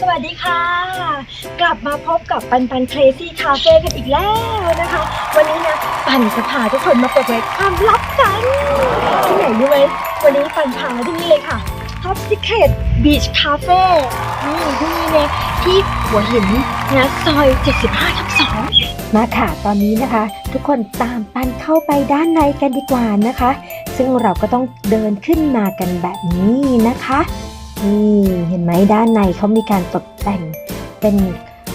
สวัสดีค่ะ กลับมาพบกับปันปันเครซี่คาเฟ่กันอีกแล้วนะคะ วันนี้นะปันจะพาทุกคนมาเปิดเผยความลับกัน ที่ไหนรู้ไหมวันนี้ปันพามาที่นี่เลยค่ะ Top Secret Beach Cafe นี่ที่นี่เนี่ยที่หัวหินนะซอย 75ทับ2มาค่ะตอนนี้นะคะ ทุกคนตามปันเข้าไปด้านในกันดีกว่านะคะ ซึ่งเราก็ต้องเดินขึ้นมากันแบบนี้นะคะ นี่เห็นไหมด้านในเขามีการตกแต่งเป็น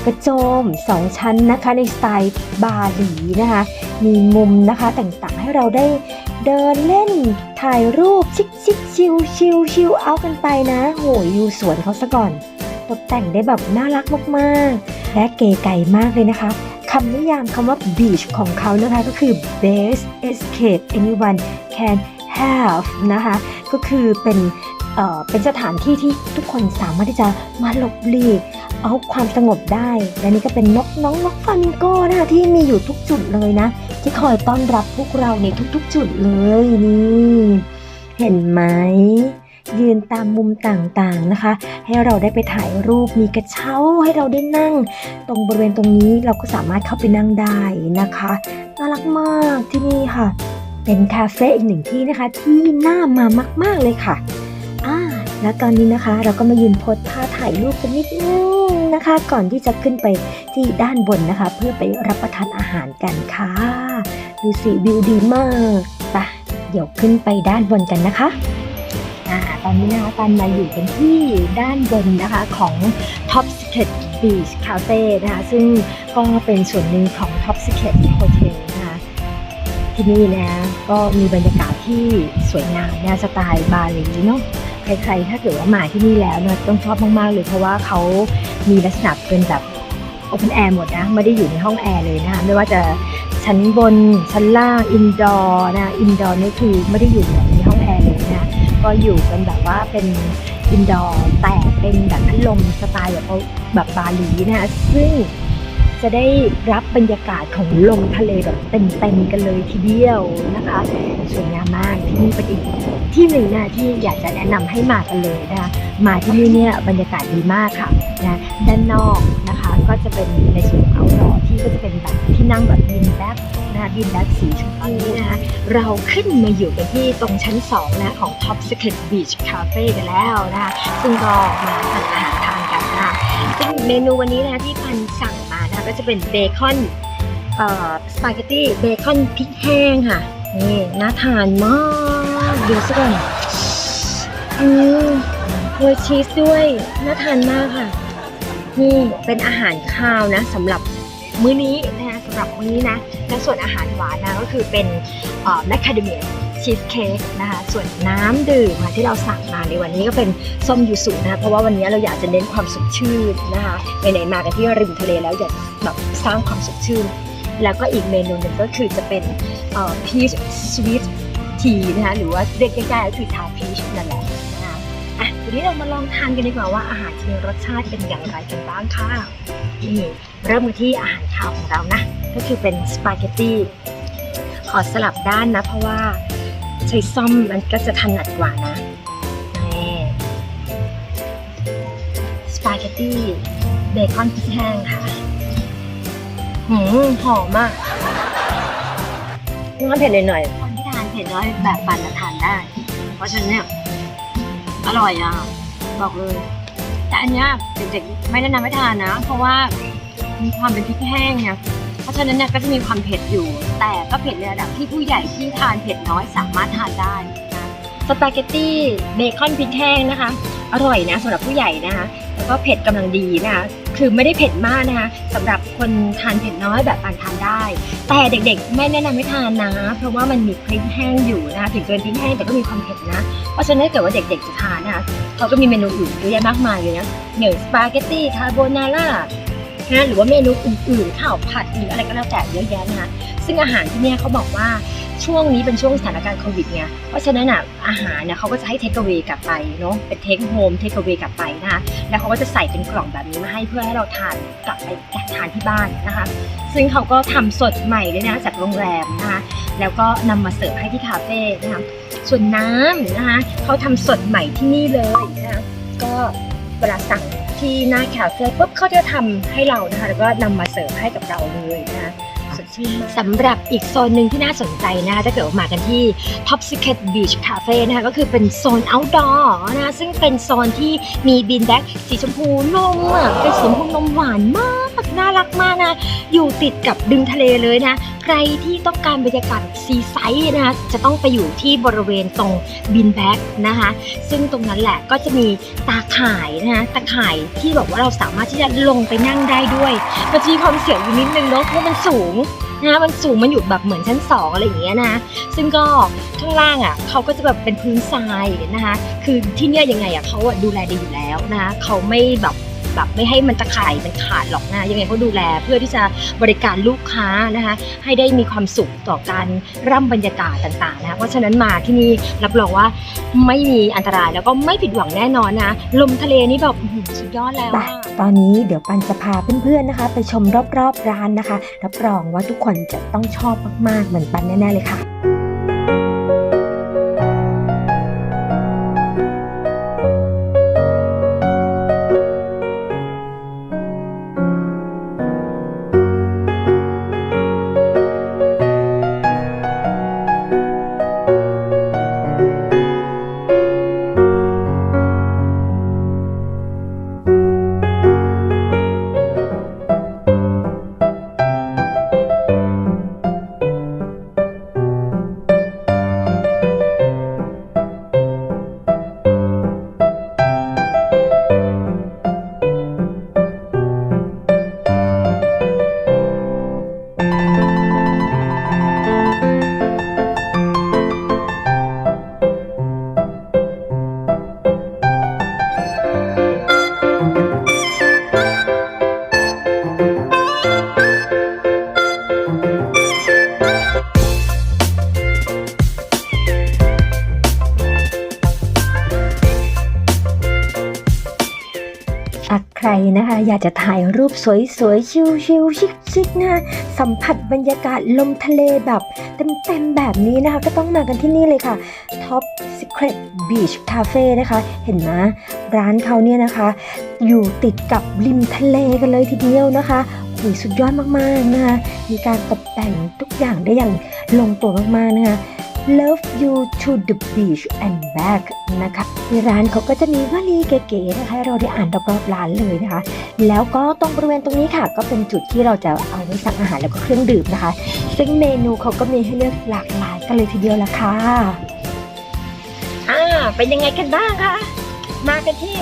กระโจมสองชั้นนะคะในสไตล์บาหลีนะคะ มีมุมนะคะต่างๆให้เราได้เดินเล่นถ่ายรูปชิคชิคชิลชิลชิลเอากันไปนะโหยอยู่สวนเขาซะก่อน ตกแต่งได้แบบน่ารักมากๆ และเก๋ไก่มากเลยนะคะคำนิยามคำว่า beach ของเขานะคะก็คือ best escape anyone can have นะคะก็คือเป็น เเป็นสถานที่ที่ทุกคนสามารถที่จะมาหลบหลีกเอาความสงบได้ และนี่ก็เป็นนกน้องนกฟามิงโก้นะคะที่มีอยู่ทุกจุดเลยนะ ที่คอยต้อนรับพวกเราในทุกๆ จุดเลยนี่เห็นไหมยืนตามมุมต่างๆนะคะ ให้เราได้ไปถ่ายรูปมีกระเช้าให้เราได้นั่ง ตรงบริเวณตรงนี้เราก็สามารถเข้าไปนั่งได้นะคะน่ารักมากที่นี่ค่ะ เป็นคาเฟ่อีกหนึ่งที่นะคะที่น่ามามาก ๆเลยค่ะ แล้วตอนนี้นะคะ เราก็มายืนโพสท่าถ่ายรูปกันนิดนึงนะคะ ก่อนที่จะขึ้นไปที่ด้านบนนะคะ เพื่อไปรับประทานอาหารกันค่ะ ดูสิวิวดีมากปะเดี๋ยวขึ้นไปด้านบนกันนะคะอ่าตอนนี้นะคะปันมาอยู่กันที่ด้านบนนะคะของ Top Secret Beach Cafe นะคะ ซึ่งก็เป็นส่วนหนึ่งของ Top Secret Hotel นะคะ ที่นี่นะก็มีบรรยากาศที่สวยงามนะสไตล์บาหลีเนาะ ใครๆ ถ้าเกิดว่ามาที่นี่แล้วเนี่ยต้องชอบมากๆเลย เพราะว่าเขามีลักษณะเป็นแบบ Open Air หมดนะ ไม่ได้อยู่ในห้องแอร์เลยนะคะไม่ว่าจะชั้นบน ชั้นล่าง อินดอร์นะ อินดอร์นี่คือไม่ได้อยู่ในห้องแอร์เลยนะ ก็อยู่กันแบบว่าเป็นอินดอร์แต่เป็นแบบพัดลมสไตล์แบบเอาแบบบาหลีนะคะซึ่ง จะได้รับบรรยากาศของลมทะเลแบบเต็มๆกันเลยทีเดียวนะคะสวยงามมากที่นี่เป็นอีกที่หนึ่งนะที่อยากจะแนะนำให้มากันเลยนะคะมาที่นี่เนี่ยบรรยากาศดีมากค่ะนะด้านนอกนะคะก็จะเป็นในส่วนของเอาดอที่ก็จะเป็นแบบที่นั่งแบบยินแบ็คนะคะยินแบ็คสีชมพูนะคะเราขึ้นมาอยู่กันที่ตรงชั้น2นะของ Top Secret Beach Cafe กันแล้วนะคะซึ่งก็มาสั่งอาหารทานกันนะคะซึ่งเมนูวันนี้นะที่พันสั่ง ก็จะเป็นเบคอนสปาเกตตี้เบคอนพริกแห้งค่ะ นี่น่าทานมากดูสักก่อนอืมโรยชีสด้วยน่าทานมากค่ะ นี่เป็นอาหารคาวนะสำหรับมื้อนี้นะคะสำหรับมื้อนี้นะและส่วนอาหารหวานนะก็คือเป็นแมคคาเดเมีย ชีสเค้กนะคะ ส่วนน้ำดื่มที่เราสั่งมาในวันนี้ก็เป็นส้มยูสุนะคะเพราะว่าวันนี้เราอยากจะเน้นความสดชื่นนะคะไหนๆมากันที่ริมทะเลแล้วอยากแบบสร้างความสดชื่น แล้วก็อีกเมนูหนึ่งก็คือจะเป็นพีชสวีททีนะคะหรือว่าเรียกง่ายๆก็คือชาพีชนั่นแหละนะคะอะทีนี้เรามาลองทานกันดีกว่าว่าอาหารจะมีรสชาติเป็นอย่างไรกันบ้างค่ะนี่เริ่มกันที่อาหารคาวของเรานะก็คือเป็นสปาเกตตี้ขอสลับด้านนะเพราะว่า ใช้ซ่อมมันก็จะถนัดกว่านะนี่สปาเกตตี้เบคอนพริกแห้งค่ะหืมหอมอะน้ำเผ็ดหน่อยๆคนที่ทานเผ็ดน้อยแบบปันจะทานได้ เพราะฉะนั้นเนี่ยอร่อยอะ บอกเลย แต่อันเนี้ยเด็กๆไม่แนะนำให้ทานนะ เพราะว่ามีความเป็นพริกแห้งไงเพ ราะฉะนั้นเนี่ยก็จะมีความเผ็ดอยู่ แต่ก็เผ็ดในระดับที่ผู้ใหญ่ที่ทานเผ็ดน้อยสามารถทานได้นะสปาเกตตี้เบคอนพริกแห้งนะคะ อร่อยนะสำหรับผู้ใหญ่นะคะแล้วก็เผ็ดกำลังดีนะคะคือไม่ได้เผ็ดมากนะคะสำหรับคนทานเผ็ดน้อยแบบปานทานได้ แต่เด็กๆ ไม่แนะนำให้ทานนะ เพราะว่ามันมีพริกแห้งอยู่นะคะถึงจะเป็นพริกแห้งแต่ก็มีความเผ็ดนะเพราะฉะนั้นถ้าเกิดว่าเด็กๆจะทานนะคะเขาก็มีเมนูอื่นเยอะแยะมากมายเลยนะอย่างสปาเกตตี้คาโบนาร่า นะหรือว่าเมนูอื่นๆ ข้าวผัดหรืออะไรก็แล้วแต่เยอะแยะนะคะ ซึ่งอาหารที่เนี่ยเขาบอกว่าช่วงนี้เป็นช่วงสถานการณ์โควิดไงเพราะฉะนั้นอะอาหารเนี่ยเขาก็จะให้เทคเอา a y กลับไปเนาะเป็นเทคโฮมเทคเอา a y กลับไปนะคะแล้วเขาก็จะใส่เป็นกล่องแบบนี้มาให้เพื่อให้เราทานกลับไปทานที่บ้านนะคะ ซึ่งเขาก็ทำสดใหม่เลยนะจากโรงแรมนะคะแล้วก็นำมาเสิร์ฟให้ที่คาเฟ่นะคะส่วนน้ำนะคะเขาทำสดใหม่ที่นี่เลยนะคะก็เวลาสั่ง ที่หน้าคาเฟ่ปุ๊บเขาจะทำให้เรานะคะแล้วก็นำมาเสิร์ฟให้กับเราเลยนะคะสดชื่นมสำหรับอีกโซนหนึ่งที่น่าสนใจนะคะถ้าเกิดว่ามากันที่ Top Secret Beach Cafe นะคะก็คือเป็นโซน outdoor นะคะซึ่งเป็นโซนที่มีบินแบ็กสีชมพูนมอะเป็นสีชมพูนมหวานมาก น่ารักมากนะ อยู่ติดกับดึงทะเลเลยนะ ใครที่ต้องการบรรยากาศซีไซด์นะคะ จะต้องไปอยู่ที่บริเวณตรงบินแบ็กนะคะ ซึ่งตรงนั้นแหละก็จะมีตาข่ายนะคะตาข่ายที่แบบว่าเราสามารถที่จะลงไปนั่งได้ด้วยมันจะมีความเสี่ยวอยู่นิดนึงเนาะเพราะมันสูงนะมันสูงมันอยู่แบบเหมือนชั้นสองอะไรอย่างเงี้ยนะซึ่งก็ข้างล่างอะเขาก็จะแบบเป็นพื้นทรายนะคะ คือที่เนี่ยยังไงอะเขาดูแลดีอยู่แล้วนะคะเขาไม่แบบ แบบไม่ให้มันตะข่ายมันขาดหรอกนะยังไงเขาดูแลเพื่อที่จะบริการลูกค้านะคะให้ได้มีความสุขต่อการร่ำบรรยากาศต่างๆนะเพราะฉะนั้นมาที่นี่รับรองว่าไม่มีอันตรายแล้วก็ไม่ผิดหวังแน่นอนนะลมทะเลนี่แบบสุดยอดแล้วตอนนี้เดี๋ยวปันจะพาเพื่อนๆนะคะ ไปชมรอบๆร้านนะคะ รับรองว่าทุกคนจะต้องชอบมากๆเหมือนปันแน่ๆเลยค่ะ รนะคะ อยากจะถ่ายรูปสวยๆ ชิลๆ ชิคๆนะสัมผัสบรรยากาศลมทะเลแบบเต็มๆ แบบนี้นะคะ ก็ต้องมากันที่นี่เลยค่ะ Top Secret Beach Cafe นะคะ เห็นไหมร้านเขาเนี่ยนะคะ อยู่ติดกับริมทะเลกันเลยทีเดียวนะคะโอ้ยสุดยอดมากๆนะคะ มีการตกแต่งทุกอย่างได้อย่างลงตัวมากๆนะคะ Love you to the beach and back นะคะที่ร้านเขาก็จะมีวลีเก๋ๆนะคะเราได้อ่านรอบๆร้านเลยนะคะ แล้วก็ตรงบริเวณตรงนี้ค่ะ ก็เป็นจุดที่เราจะเอาไว้สั่งอาหารแล้วก็เครื่องดื่มนะคะ ซึ่งเมนูเขาก็มีให้เลือกหลากหลายกันเลยทีเดียวละค่ะอ่าเป็นยังไงกันบ้างคะมากันที่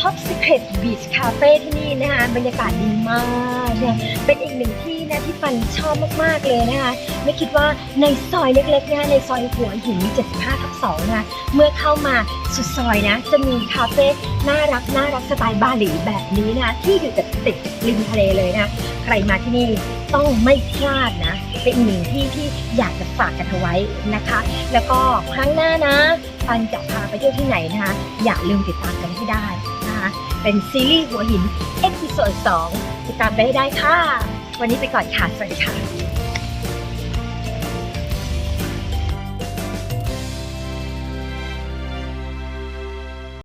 Top Secret Beach Cafe ที่นี่นะคะบรรยากาศดีมากเนี่ยเป็นอีกหนึ่งที่ นะที่ปันชอบมากๆเลยนะคะ ไม่คิดว่าในซอยเล็กๆนะคะในซอยหัวหิน 75ทับ2นะคะเมื่อเข้ามาสุดซอยนะ จะมีคาเฟ่น่ารักน่ารักสไตล์บาหลีแบบนี้นะที่อยู่ติดติดริมทะเลเลยนะใครมาที่นี่ต้องไม่พลาดนะ เป็นหนึ่งที่ที่อยากจะฝากกันเอาไว้นะคะ แล้วก็ครั้งหน้านะปันจะพาไปเที่ยวที่ไหนนะคะ อย่าลืมติดตามกันให้ได้นะคะ เป็นซีรีส์หัวหินเอพิโซด2ติดตามไปให้ได้ค่ะ วันนี้ไปก่อนค่ะ สวัสดีค่ะ